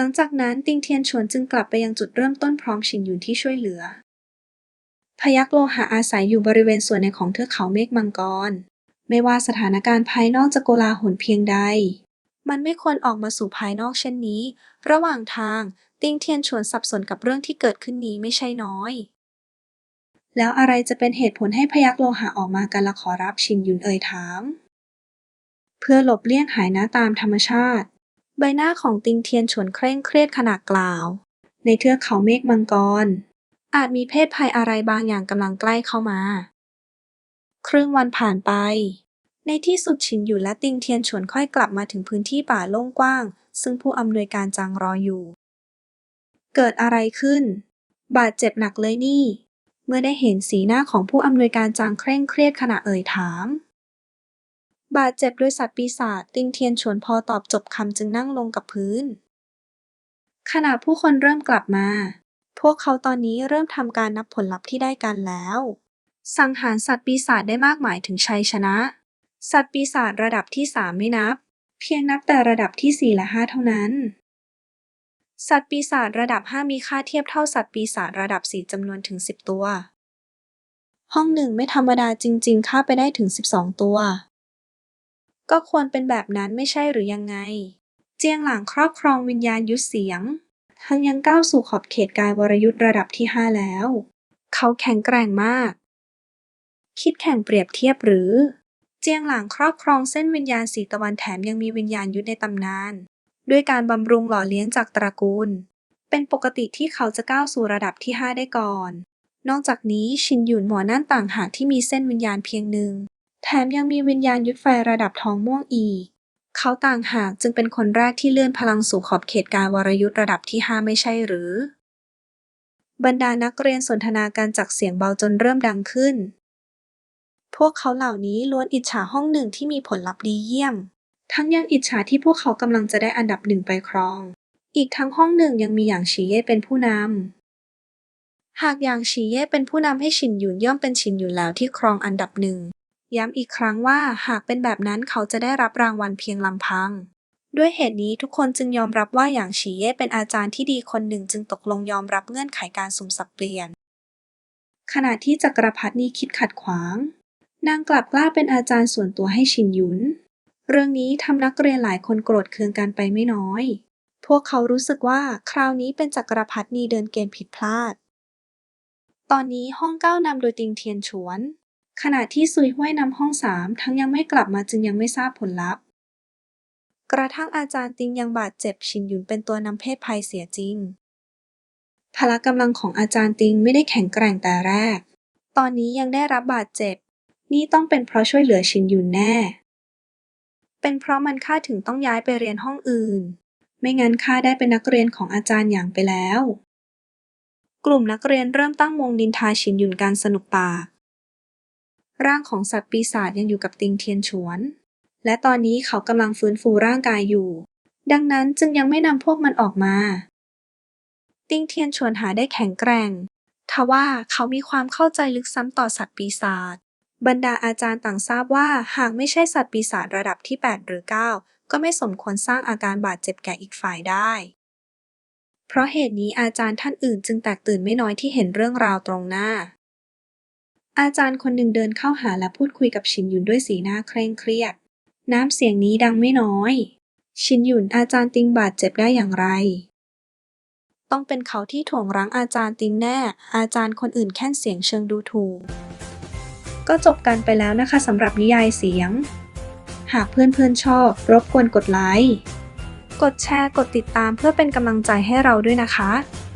หลังจากนั้นติงเทียนฉวนจึงกลับไปยังจุดเริ่มต้นพร้อมชินหยุนที่ช่วยเหลือ พยักโลหะอาศัยอยู่บริเวณส่วนในของเทือกเขาเมฆมังกร ไม่ว่าสถานการณ์ภายนอกจะโกลาหลเพียงใด มันไม่ควรออกมาสู่ภายนอกเช่นนี้ ระหว่างทาง ติงเทียนฉวนสับสนกับเรื่องที่เกิดขึ้นนี้ไม่ใช่น้อย แล้วอะไรจะเป็นเหตุผลให้พยักโลหะออกมากันละขอรับชินหยุนเอ่ยถาม เพื่อหลบเลี่ยงหายนะตามธรรมชาติ ใบหน้าของติงเทียนฉวนเคร่งเครียดขณะกล่าว ในเทือกเขาเมฆมังกร อาจมีเพศภัยอะไรบางอย่างกำลังใกล้เข้ามา ครึ่งวันผ่านไป ในที่สุดฉินอยู่และติงเทียนฉวนค่อยกลับมาถึงพื้นที่ป่าโล่งกว้าง ซึ่งผู้อำนวยการจางรออยู่ เกิดอะไรขึ้น บาดเจ็บหนักเลยนี่ เมื่อได้เห็นสีหน้าของผู้อำนวยการจางเคร่งเครียดขณะเอ่ยถาม บาดเจ็บด้วยสัตว์ปีศาจติงเทียนฉวนพอตอบจบคำจึงนั่งลงกับพื้น ขณะผู้คนเริ่มกลับมา พวกเขาตอนนี้เริ่มทำการนับผลลัพธ์ที่ได้กันแล้ว สังหารสัตว์ปีศาจได้มากมายถึงชัยชนะ สัตว์ปีศาจระดับที่สามไม่นับ เพียงนับแต่ระดับที่สี่และห้าเท่านั้น สัตว์ปีศาจระดับห้ามีค่าเทียบเท่าสัตว์ปีศาจระดับสี่จำนวนถึงสิบตัว ห้องหนึ่งไม่ธรรมดาจริงๆค่าไปได้ถึงสิบสองตัว ก็ควรเป็นแบบนั้นไม่ใช่หรือยังไง เจียงหลางครอบครองวิญญาณยุทธเสียง ทั้งยังก้าวสู่ขอบเขตกายวรยุทธ์ระดับที่ห้าแล้ว เขาแข็งแกร่งมาก คิดแข่งเปรียบเทียบหรือ เจียงหลางครอบครองเส้นวิญญาณสีตะวันแถมยังมีวิญญาณยุทธในตำนาน ด้วยการบำรุงหล่อเลี้ยงจากตระกูล เป็นปกติที่เขาจะก้าวสู่ระดับที่ห้าได้ก่อนนอกจากนี้ชินหยุนหมอนั่นต่างหากที่มีเส้นวิญญาณเพียงหนึ่ง แถมยังมีวิญญาณยุทธไฟระดับทองม่วงอีก เขาต่างหากจึงเป็นคนแรกที่เลื่อนพลังสู่ขอบเขตการวรยุทธ์ระดับที่ห้าไม่ใช่หรือบรรดานักเรียนสนทนากันจากเสียงเบาจนเริ่มดังขึ้น พวกเขาเหล่านี้ล้วนอิจฉาห้องหนึ่งที่มีผลลัพธ์ดีเยี่ยม ทั้งยังอิจฉาที่พวกเขากำลังจะได้อันดับหนึ่งไปครอง อีกทั้งห้องหนึ่งยังมีอย่างฉีเย่เป็นผู้นำ หากอย่างฉีเย่เป็นผู้นำให้ฉินหยุนย่อมเป็นฉินหยุนแล้วที่ครองอันดับหนึ่ง ย้ำอีกครั้งว่าหากเป็นแบบนั้นเขาจะได้รับรางวัลเพียงลำพัง ด้วยเหตุนี้ทุกคนจึงยอมรับว่าอย่างฉีเย่เป็นอาจารย์ที่ดีคนหนึ่งจึงตกลงยอมรับเงื่อนไขการสุ่มสับเปลี่ยน ขณะที่จักรพรรดินี่คิดขัดขวาง นางกลับกล้าเป็นอาจารย์ส่วนตัวให้ชินยุน เรื่องนี้ทำนักเรียนหลายคนโกรธเคืองกันไปไม่น้อย พวกเขารู้สึกว่าคราวนี้เป็นจักรพรรดินีเดินเกมผิดพลาด ตอนนี้ห้องเก้านำโดยติงเทียนฉวน ขณะที่ซุยห้วยนำห้องสามทั้งยังไม่กลับมาจึงยังไม่ทราบผลลัพธ์ กระทั่งอาจารย์ติงยังบาดเจ็บชินหยุนเป็นตัวนำเพศภัยเสียจริง พละกำลังของอาจารย์ติงไม่ได้แข็งแกร่งแต่แรก ตอนนี้ยังได้รับบาดเจ็บ นี่ต้องเป็นเพราะช่วยเหลือชินหยุนแน่ เป็นเพราะมันข้าถึงต้องย้ายไปเรียนห้องอื่น ไม่งั้นข้าได้เป็นนักเรียนของอาจารย์อย่างไปแล้ว กลุ่มนักเรียนเริ่มตั้งวงดินทาชินหยุนการสนุกปาก ร่างของสัตว์ปีศาจยังอยู่กับติงเทียนฉวน และตอนนี้เขากำลังฟื้นฟูร่างกายอยู่ ดังนั้นจึงยังไม่นำพวกมันออกมา ติงเทียนฉวนหาได้แข็งแกร่ง ทว่าเขามีความเข้าใจลึกซ้ำต่อสัตว์ปีศาจ บรรดาอาจารย์ต่างทราบว่าหากไม่ใช่สัตว์ปีศาจระดับที่ 8 หรือ 9 ก็ไม่สมควรสร้างอาการบาดเจ็บแก่อีกฝ่ายได้ เพราะเหตุนี้อาจารย์ท่านอื่นจึงแตกตื่นไม่น้อยที่เห็นเรื่องราวตรงหน้า อาจารย์คนหนึ่งเดินเข้าหาและพูดคุยกับชินหยุนด้วยสีหน้าเคร่งเครียด น้ำเสียงนี้ดังไม่น้อย ชินหยุนอาจารย์ติงบาดเจ็บได้อย่างไร ต้องเป็นเขาที่ถ่วงรั้งอาจารย์ติงแน่ อาจารย์คนอื่นแค่นเสียงเชิงดูถูก ก็จบกันไปแล้วนะคะสำหรับนิยายเสียง หากเพื่อนๆชอบ รบกวนกดไลค์ กดแชร์ กดติดตามเพื่อเป็นกำลังใจให้เราด้วยนะคะ